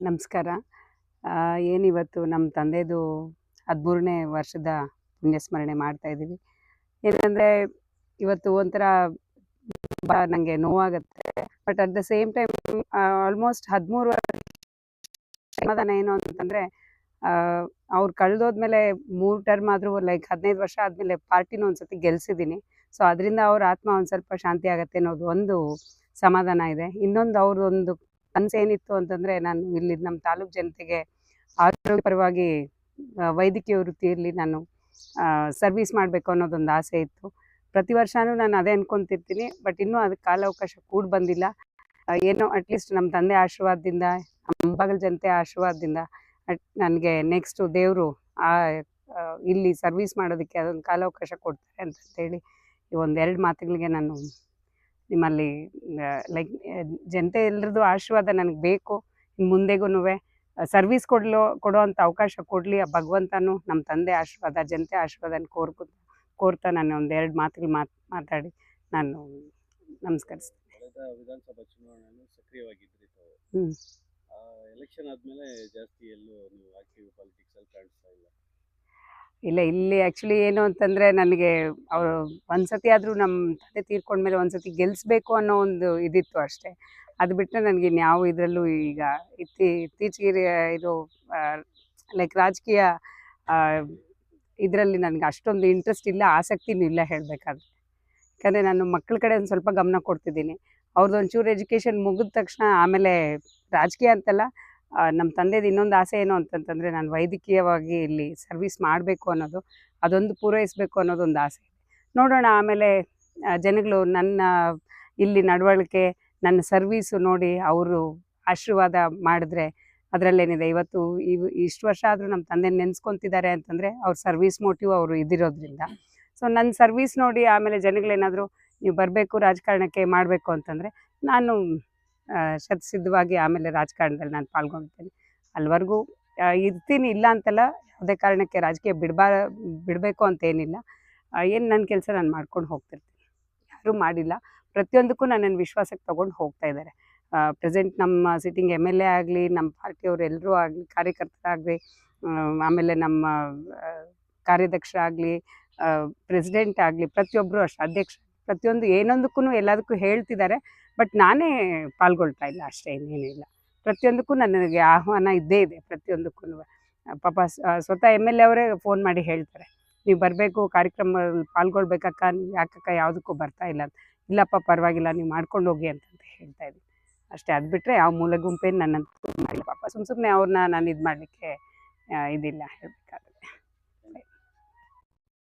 ನಮಸ್ಕಾರ. ಏನಿವತ್ತು ನಮ್ಮ ತಂದೆದು ಹದಿಮೂರನೇ ವರ್ಷದ ಪುಣ್ಯಸ್ಮರಣೆ ಮಾಡ್ತಾ ಇದ್ದೀವಿ. ಏನಂದರೆ ಇವತ್ತು ಒಂಥರ ನನಗೆ ನೋವಾಗುತ್ತೆ. But at the same time almost ಹದಿಮೂರು ಸಮಾಧಾನ ಏನು ಅಂತಂದರೆ ಅವ್ರು ಕಳೆದೋದ್ಮೇಲೆ ಮೂರು ಟರ್ಮ್ ಆದರೂ ಲೈಕ್ ಹದಿನೈದು ವರ್ಷ ಆದಮೇಲೆ ಪಾರ್ಟಿನೂ ಒಂದು ಸತಿ ಗೆಲ್ಸಿದ್ದೀನಿ. ಸೊ ಅದರಿಂದ ಅವ್ರ ಆತ್ಮ ಒಂದು ಸ್ವಲ್ಪ ಶಾಂತಿ ಆಗುತ್ತೆ ಅನ್ನೋದು ಒಂದು ಸಮಾಧಾನ ಇದೆ. ಇನ್ನೊಂದು ಅವ್ರದ್ದೊಂದು ಕನಸು ಏನಿತ್ತು ಅಂತಂದರೆ ನಾನು ಇಲ್ಲಿ ನಮ್ಮ ತಾಲೂಕು ಜನತೆಗೆ ಆರೋಗ್ಯ ಪರವಾಗಿ ವೈದ್ಯಕೀಯ ವೃತ್ತಿಯಲ್ಲಿ ನಾನು ಸರ್ವಿಸ್ ಮಾಡಬೇಕು ಅನ್ನೋದೊಂದು ಆಸೆ ಇತ್ತು. ಪ್ರತಿ ವರ್ಷವೂ ನಾನು ಅದೇ ಅನ್ಕೊಂತಿರ್ತೀನಿ ಬಟ್ ಇನ್ನೂ ಅದಕ್ಕೆ ಕಾಲಾವಕಾಶ ಕೂಡ ಬಂದಿಲ್ಲ. ಏನೋ ಅಟ್ಲೀಸ್ಟ್ ನಮ್ಮ ತಂದೆ ಆಶೀರ್ವಾದದಿಂದ ನಮ್ಮ ಜನತೆ ಆಶೀರ್ವಾದದಿಂದ ನನಗೆ ನೆಕ್ಸ್ಟು ದೇವರು ಆ, ಇಲ್ಲಿ ಸರ್ವಿಸ್ ಮಾಡೋದಕ್ಕೆ ಅದೊಂದು ಕಾಲಾವಕಾಶ ಕೊಡ್ತಾರೆ ಅಂತ ಹೇಳಿ ಈ ಒಂದೆರಡು ಮಾತುಗಳಿಗೆ ನಾನು ನಿಮ್ಮಲ್ಲಿ ಲೈಕ್ ಜನತೆ ಎಲ್ಲರದ್ದು ಆಶೀರ್ವಾದ ನನಗೆ ಬೇಕು. ಇನ್ನು ಮುಂದೆಗೂ ಸರ್ವಿಸ್ ಕೊಡ್ಲೋ ಕೊಡೋ ಅಂಥ ಅವಕಾಶ ಕೊಡಲಿ ಆ ಭಗವಂತನೂ ನಮ್ಮ ತಂದೆ ಆಶೀರ್ವಾದ ಜನತೆ ಆಶೀರ್ವಾದನ ಕೋರ್ಕೊ ಕೋರ್ತಾ ನಾನು ಎರಡು ಮಾತುಗಳು ಮಾತು ಮಾತಾಡಿ ನಾನು ನಮಸ್ಕರಿಸ್ತೀನಿ. ವಿಧಾನಸಭಾ ಚುನಾವಣೆಯಲ್ಲಿ ಸಕ್ರಿಯವಾಗಿದ್ರಿ. ಎಲೆಕ್ಷನ್ ಆದ್ಮೇಲೆ ಜಾಸ್ತಿ ಎಲ್ಲೂ ನೀವು ಆಕ್ಟಿವ್ ಪಾಲಿಟಿಕ್ಸ್ ಅಲ್ಲಿ ಕಾಣಿಸ್ತಾ ಇಲ್ಲ. ಇಲ್ಲ, ಇಲ್ಲಿ ಆ್ಯಕ್ಚುಲಿ ಏನು ಅಂತಂದರೆ ನನಗೆ ಅವರು ಒಂದ್ಸತಿ ಆದರೂ ನಮ್ಮ ತಂದೆ ತೀರ್ಕೊಂಡ್ಮೇಲೆ ಒಂದ್ಸತಿ ಗೆಲ್ಲಿಸ್ಬೇಕು ಅನ್ನೋ ಒಂದು ಇದಿತ್ತು ಅಷ್ಟೇ. ಅದು ಬಿಟ್ಟರೆ ನನಗೆ ಇನ್ಯಾವ ಇದರಲ್ಲೂ ಈಗ ಇತ್ತಿ, ಇತ್ತೀಚೆಗೆ ಇದು ಲೈಕ್ ರಾಜಕೀಯ ಇದರಲ್ಲಿ ನನಗೆ ಅಷ್ಟೊಂದು ಇಂಟ್ರೆಸ್ಟ್ ಇಲ್ಲ, ಆಸಕ್ತಿನೂ ಇಲ್ಲ ಹೇಳಬೇಕಾದ್ರೆ. ಯಾಕಂದರೆ ನಾನು ಮಕ್ಕಳ ಕಡೆ ಒಂದು ಸ್ವಲ್ಪ ಗಮನ ಕೊಡ್ತಿದ್ದೀನಿ. ಅವ್ರದ್ದು ಒಂಚೂರು ಎಜುಕೇಷನ್ ಮುಗಿದ ತಕ್ಷಣ ಆಮೇಲೆ ರಾಜಕೀಯ ಅಂತಲ್ಲ ನಮ್ಮ ತಂದೆದು ಇನ್ನೊಂದು ಆಸೆ ಏನು ಅಂತಂತಂದರೆ ನಾನು ವೈದ್ಯಕೀಯವಾಗಿ ಇಲ್ಲಿ ಸರ್ವಿಸ್ ಮಾಡಬೇಕು ಅನ್ನೋದು, ಅದೊಂದು ಪೂರೈಸಬೇಕು ಅನ್ನೋದು ಒಂದು ಆಸೆ. ನೋಡೋಣ ಆಮೇಲೆ ಜನಗಳು ನನ್ನ ಇಲ್ಲಿ ನಡವಳಿಕೆ, ನನ್ನ ಸರ್ವೀಸು ನೋಡಿ ಅವರು ಆಶೀರ್ವಾದ ಮಾಡಿದ್ರೆ ಅದರಲ್ಲೇನಿದೆ. ಇವತ್ತು ಇವ್, ಇಷ್ಟು ವರ್ಷ ಆದರೂ ನಮ್ಮ ತಂದೆ ನೆನೆಸ್ಕೊತಿದ್ದಾರೆ ಅಂತಂದರೆ ಅವ್ರ ಸರ್ವಿಸ್ ಮೋಟಿವ್ ಅವರು ಇದ್ದಿರೋದ್ರಿಂದ ಸೊ ನನ್ನ ಸರ್ವಿಸ್ ನೋಡಿ ಆಮೇಲೆ ಜನಗಳೇನಾದರೂ, ನೀವು ಬರಬೇಕು ರಾಜಕಾರಣಕ್ಕೆ ಮಾಡಬೇಕು ಅಂತಂದರೆ, ನಾನು ಶತಸಿದ್ಧವಾಗಿ ಆಮೇಲೆ ರಾಜಕಾರಣದಲ್ಲಿ ನಾನು ಪಾಲ್ಗೊಂಡಿದ್ದೇನೆ. ಅಲ್ಲಿವರೆಗೂ ಇರ್ತೀನಿ ಇಲ್ಲ ಅಂತಲ್ಲ, ಯಾವುದೇ ಕಾರಣಕ್ಕೆ ರಾಜಕೀಯ ಬಿಡಬಾರ ಬಿಡಬೇಕು ಅಂತ ಏನಿಲ್ಲ. ಏನು ನನ್ನ ಕೆಲಸ ನಾನು ಮಾಡ್ಕೊಂಡು ಹೋಗ್ತಿರ್ತೀನಿ. ಯಾರೂ ಮಾಡಿಲ್ಲ. ಪ್ರತಿಯೊಂದಕ್ಕೂ ನನ್ನನ್ನು ವಿಶ್ವಾಸಕ್ಕೆ ತೊಗೊಂಡು ಹೋಗ್ತಾ ಇದ್ದಾರೆ. ಪ್ರೆಸೆಂಟ್ ನಮ್ಮ ಸಿಟ್ಟಿಂಗ್ ಎಂ ಎಲ್ ಎ ಆಗಲಿ, ನಮ್ಮ ಪಾರ್ಟಿಯವರು ಎಲ್ಲರೂ ಆಗಲಿ, ಕಾರ್ಯಕರ್ತರಾಗಲಿ ಆಮೇಲೆ ನಮ್ಮ ಕಾರ್ಯಾಧ್ಯಕ್ಷರಾಗಲಿ ಪ್ರೆಸಿಡೆಂಟ್ ಆಗಲಿ, ಪ್ರತಿಯೊಬ್ಬರು ಅಷ್ಟು ಅಧ್ಯಕ್ಷ ಪ್ರತಿಯೊಂದು ಏನೊಂದಕ್ಕೂ ಎಲ್ಲದಕ್ಕೂ ಹೇಳ್ತಿದ್ದಾರೆ, ಬಟ್ ನಾನೇ ಪಾಲ್ಗೊಳ್ತಾ ಇಲ್ಲ ಅಷ್ಟೇ ಇನ್ನೇನಿಲ್ಲ ಪ್ರತಿಯೊಂದಕ್ಕೂ ನನಗೆ ಆಹ್ವಾನ ಇದ್ದೇ ಇದೆ, ಪ್ರತಿಯೊಂದಕ್ಕೂ. ಪಾಪ ಸ್ವತಃ ಎಂ ಎಲ್ ಎ ಅವರೇ ಫೋನ್ ಮಾಡಿ ಹೇಳ್ತಾರೆ. ನೀವು ಬರಬೇಕು, ಕಾರ್ಯಕ್ರಮದಲ್ಲಿ ಪಾಲ್ಗೊಳ್ಬೇಕಕ್ಕ, ನೀವು ಯಾಕಕ್ಕ ಯಾವುದಕ್ಕೂ ಬರ್ತಾ ಇಲ್ಲ ಅಂತ. ಇಲ್ಲಪ್ಪ, ಪರವಾಗಿಲ್ಲ, ನೀವು ಮಾಡ್ಕೊಂಡು ಹೋಗಿ ಅಂತಂತ ಹೇಳ್ತಾ ಇದ್ದೀನಿ. ಅಷ್ಟೇ, ಅದು ಬಿಟ್ಟರೆ ಯಾವ ಮೂಲ ಗುಂಪೇನು ನನ್ನಂತೂ ಮಾಡಿಲ್ಲ. ಪಾಪ ಸುಮ್ಮ ಸುಮ್ಮನೆ ಅವ್ರನ್ನ ನಾನು ಇದು ಮಾಡಲಿಕ್ಕೆ ಇದಿಲ್ಲ ಹೇಳಬೇಕಾದ್ರೆ